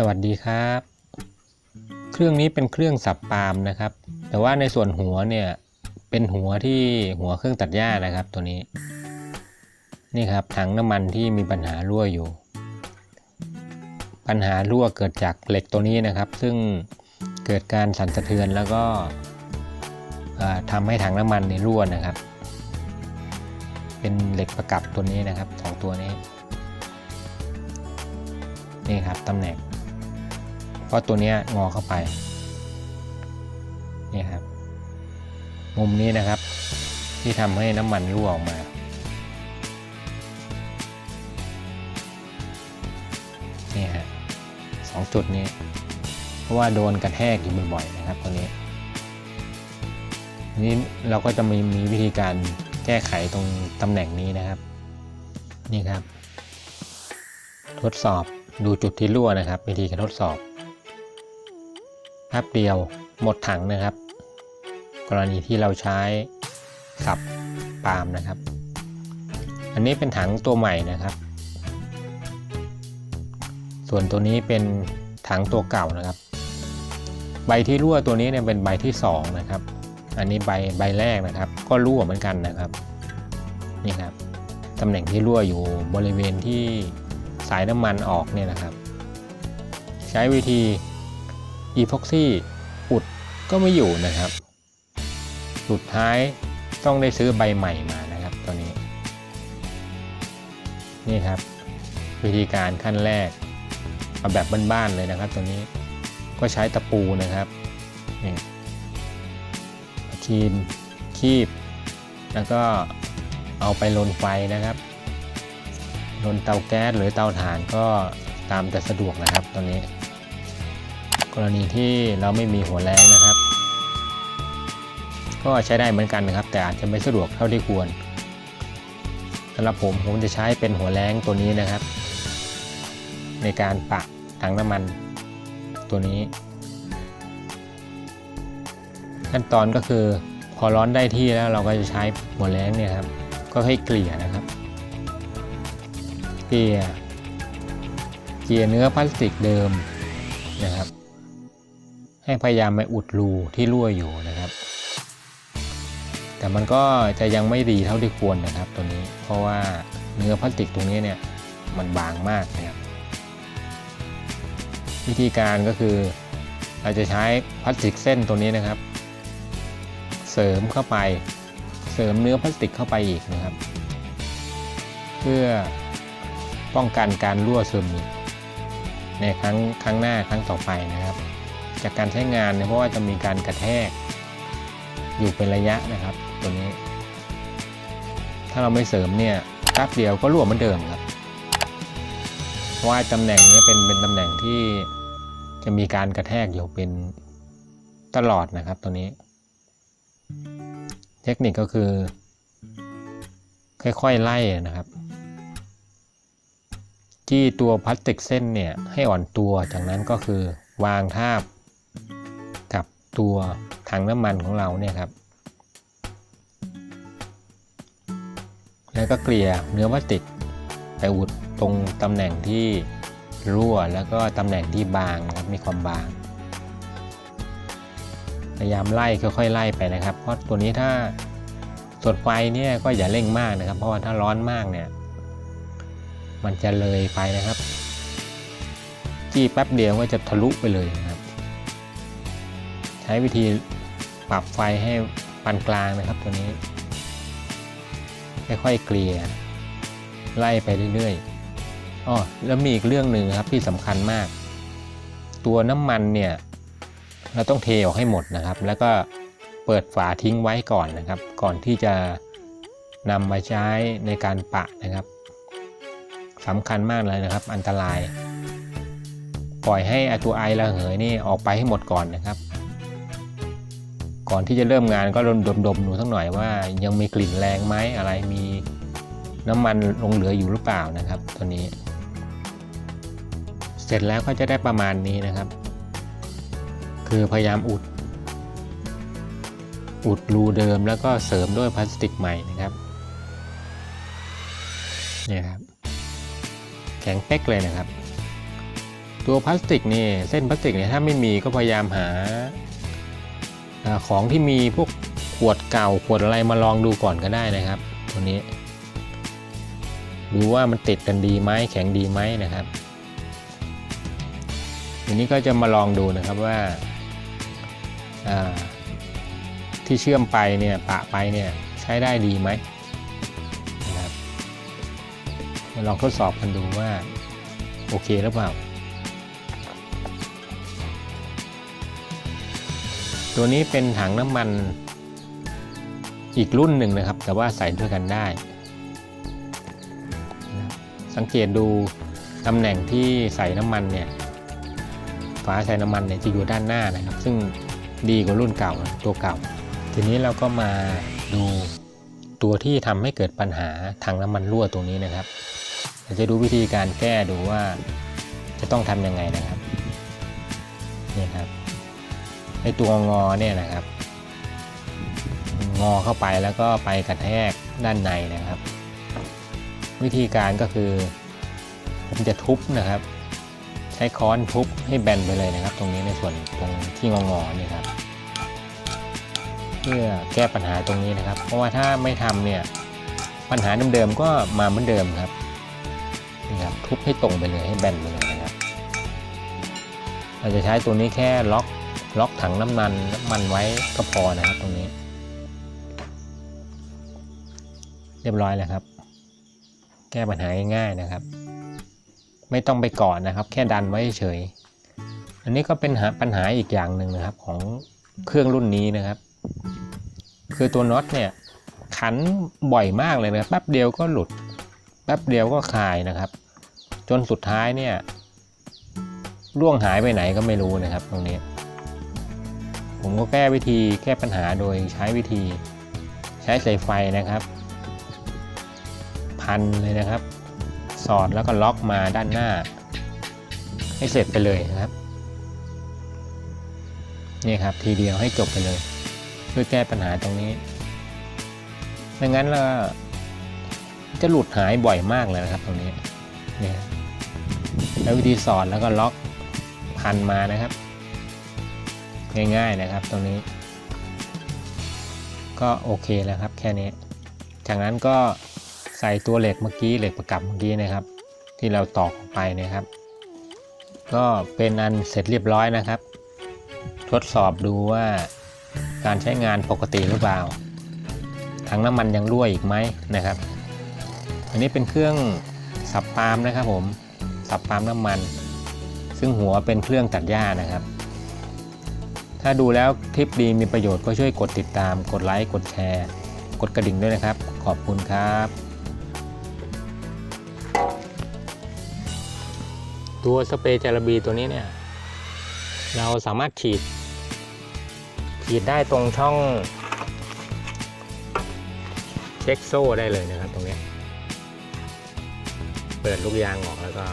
สวัสดีครับ เครื่องนี้เป็นเครื่องสับปาล์มนะครับ แต่ว่าในส่วนหัวเนี่ยเป็นหัวที่หัวเครื่องตัดหญ้านะครับ ตัวนี้ นี่ครับถังน้ำมันที่มีปัญหารั่วอยู่ ปัญหารั่วเกิดจากเหล็กตัวนี้นะครับ ซึ่งเกิดการสั่นสะเทือนแล้วก็อ่าทำให้ถังน้ำมันนี่รั่วนะครับ เป็นเหล็กประกับตัวนี้นะครับสองตัวนี้นี่ครับตำแหน่ง เพราะตัวเนี้ยงอเข้าไปนี่ครับมุมนี้นะครับ ที่ทำให้น้ำมันรั่วออกมานี่ฮะสองจุดนี้ เพราะว่าโดนกระแทกอยู่บ่อยๆนะครับตัวนี้นนี้เราก็จะมีมีวิธีการแก้ไขตรงตำแหน่งนี้นะครับ นี่ครับ ทดสอบดูจุดที่รั่วนะครับ วิธีการทดสอบ แป๊บเดียวหมดถังนะครับ กรณีที่เราใช้ขับปาล์มนะครับ อันนี้เป็นถังตัวใหม่นะครับ ส่วนตัวนี้เป็นถังตัวเก่านะครับ ใบที่รั่วตัวนี้เนี่ยเป็นใบที่สองนะครับ อันนี้ใบใบแรกนะครับ ก็รั่วเหมือนกันนะครับนี่ครับตำแหน่งที่รั่วอยู่บริเวณที่สายน้ำมันออกเนี่ยนะครับ ใช้วิธี อีพ็อกซี่อุดก็ไม่อยู่นะครับ สุดท้ายต้องได้ซื้อใบใหม่มานะครับตัวนี้ นี่ครับ วิธีการขั้นแรกเอาแบบบ้านๆเลยนะครับ ตัวนี้ก็ใช้ตะปูนะครับนี่คีนคีบ แล้วก็เอาไปลนไฟนะครับลนเตาแก๊สหรือเตาถ่านก็ตามจะสะดวกนะครับตอนนี้ กรณีที่เราไม่มีหัวแรงนะครับ ก็ใช้ได้เหมือนกันนะครับ แต่อาจจะไม่สะดวกเท่าที่ควรสำหรับผมผมจะใช้เป็นหัวแรงตัวนี้นะครับ ในการปะถังน้ำมันตัวนี้ ขั้นตอนก็คือพอร้อนได้ที่แล้วเราก็จะใช้หัวแรงเนี่ยครับก็ให้เกลี่ยนะครับ เกลี่ยเกลี่ยเนื้อพลาสติกเดิมนะครับ ให้พยายามไปอุดรูที่รั่วอยู่นะครับ แต่มันก็จะยังไม่ดีเท่าที่ควรนะครับตัวนี้ เพราะว่าเนื้อพลาสติกตรงนี้เนี่ยมันบางมากนะครับวิธีการก็คือเราจะใช้พลาสติกเส้นตัวนี้นะครับ เสริมเข้าไปเสริมเนื้อพลาสติกเข้าไปอีกนะครับ เพื่อป้องกันการรั่วซึมในครั้งครั้งหน้าครั้งต่อไปนะครับ จากการใช้งานเนี่ยเพราะว่าจะมีการกระแทก อยู่เป็นระยะนะครับ ตัวนี้ ถ้าเราไม่เสริมเนี่ยแป๊บเดียวก็รั่วเหมือนเดิมครับเพราะว่าตำแหน่งนี้เป็นเป็นตำแหน่งที่จะมีการกระแทกอยู่เป็นตลอดนะครับตัวนี้ เทคนิคก็คือ ค่อยๆไล่นะครับจี้ตัวพลาสติกเส้นเนี่ยให้อ่อนตัวจากนั้นก็คือวางทับ ตัวถังน้ำมันของเราเนี่ยครับ แล้วก็เกลี่ยเนื้อพลาสติกไปอุดตรงตำแหน่งที่รั่วแล้วก็ตำแหน่งที่บางนะครับมีความบาง พยายามไล่ค่อยๆไล่ไปนะครับ เพราะตัวนี้ถ้าสดไฟเนี่ยก็อย่าเร่งมากนะครับ เพราะว่าถ้าร้อนมากเนี่ย มันจะเลยไปนะครับ จี้แป๊บเดียวก็จะทะลุไปเลยนะครับ ใช้วิธีปรับไฟให้ปานกลางนะครับตัวนี้ ค่อยๆเกลี่ยไล่ไปเรื่อยๆอ๋อแล้วมีอีกเรื่องหนึ่งครับที่สำคัญมาก ตัวน้ำมันเนี่ยเราต้องเทออกให้หมดนะครับ แล้วก็เปิดฝาทิ้งไว้ก่อนนะครับ ก่อนที่จะนำมาใช้ในการปะนะครับสำคัญมากเลยนะครับ อันตราย ปล่อยให้ตัวไอระเหยนี่ออกไปให้หมดก่อนนะครับ ก่อนที่จะเริ่มงานก็ดมดมดมดูสักหน่อยว่ายังมีกลิ่นแรงไหมอะไรมีน้ำมันลงเหลืออยู่หรือเปล่านะครับ ตัวนี้ เสร็จแล้วก็จะได้ประมาณนี้นะครับ คือพยายามอุด อุดรูเดิมแล้วก็เสริมด้วยพลาสติกใหม่นะครับเนี่ยครับแข็งเป๊กเลยนะครับ ตัวพลาสติกนี่เส้นพลาสติกเนี่ยถ้าไม่มีก็พยายามหา ของที่มีพวกขวดเก่าขวดอะไรมาลองดูก่อนก็ได้นะครับ ตัวนี้ดูว่ามันติดกันดีไหมแข็งดีไหมนะครับทีนี้ก็จะมาลองดูนะครับว่าอ่าที่เชื่อมไปเนี่ยปะไปเนี่ยใช้ได้ดีไหมนะครับมาลองทดสอบกันดูว่าโอเคหรือเปล่า ตัวนี้เป็นถังน้ำมันอีกรุ่นหนึ่งนะครับ แต่ว่าใส่ด้วยกันได้ สังเกตดูตำแหน่งที่ใส่น้ำมันเนี่ยฝาใส่น้ำมันเนี่ยจะอยู่ด้านหน้านะครับ ซึ่งดีกว่ารุ่นเก่าตัวเก่า ทีนี้เราก็มาดูตัวที่ทำให้เกิดปัญหาถังน้ำมันรั่วตรงนี้นะครับเราจะดูวิธีการแก้ดูว่าจะต้องทำยังไงนะครับนี่ครับ ไอตัวงอเนี่ยนะครับ งอเข้าไปแล้วก็ไปกระแทกด้านในนะครับ วิธีการก็คือ ผมจะทุบนะครับ ใช้ค้อนทุบให้แบนไปเลยนะครับ ตรงนี้ในส่วนตรงที่งอๆนี่ครับ เพื่อแก้ปัญหาตรงนี้นะครับ เพราะว่าถ้าไม่ทำเนี่ยปัญหาเดิมๆก็มาเหมือนเดิมครับนี่ครับทุบให้ตรงไปเลยให้แบนไปเลยนะครับ เราจะใช้ตัวนี้แค่ล็อก ล็อกถังน้ำมันน้ำมันไว้ก็พอนะครับตรงนี้ เรียบร้อยแล้วครับ แก้ปัญหาง่ายๆนะครับ ไม่ต้องไปก่อนนะครับ แค่ดันไว้เฉย อันนี้ก็เป็นปัญหาอีกอย่างหนึ่งนะครับของเครื่องรุ่นนี้นะครับ คือตัวน็อตเนี่ยขันบ่อยมากเลยนะแป๊บเดียวก็หลุดแป๊บเดียวก็คลายนะครับ จนสุดท้ายเนี่ยร่วงหายไปไหนก็ไม่รู้นะครับตรงนี้ ผมก็แก้วิธีแก้ปัญหาโดยใช้วิธีใช้สายไฟนะครับ พันเลยนะครับ สอดแล้วก็ล็อกมาด้านหน้า ให้เสร็จไปเลยนะครับนี่ครับทีเดียวให้จบไปเลย เพื่อแก้ปัญหาตรงนี้ไม่งั้นเราจะหลุดหายบ่อยมากเลยนะครับตรงนี้เนี่ยแล้ววิธีสอนแล้วก็ล็อกพันมานะครับ ง่ายๆนะครับตรงนี้ ก็โอเคแล้วครับแค่นี้ จากนั้นก็ใส่ตัวเหล็กเมื่อกี้เหล็กประกับเมื่อกี้นะครับ ที่เราตอกไปนะครับ ก็เป็นอันเสร็จเรียบร้อยนะครับ ทดสอบดูว่าการใช้งานปกติหรือเปล่าถังน้ำมันยังรั่วอีกไหมนะครับ อันนี้เป็นเครื่องสับปาล์มนะครับผมสับปาล์มน้ำมัน ซึ่งหัวเป็นเครื่องตัดหญ้านะครับ ถ้าดูแล้วคลิปดีมีประโยชน์ก็ช่วยกดติดตาม กดไลค์ กดแชร์ กดกระดิ่งด้วยนะครับ ขอบคุณครับ ตัวสเปรย์จาระบีตัวนี้เนี่ย เราสามารถฉีด ฉีดได้ตรงช่องเช็คโซ่ได้เลยนะครับตรงนี้ เปิดลูกยางออกแล้วก็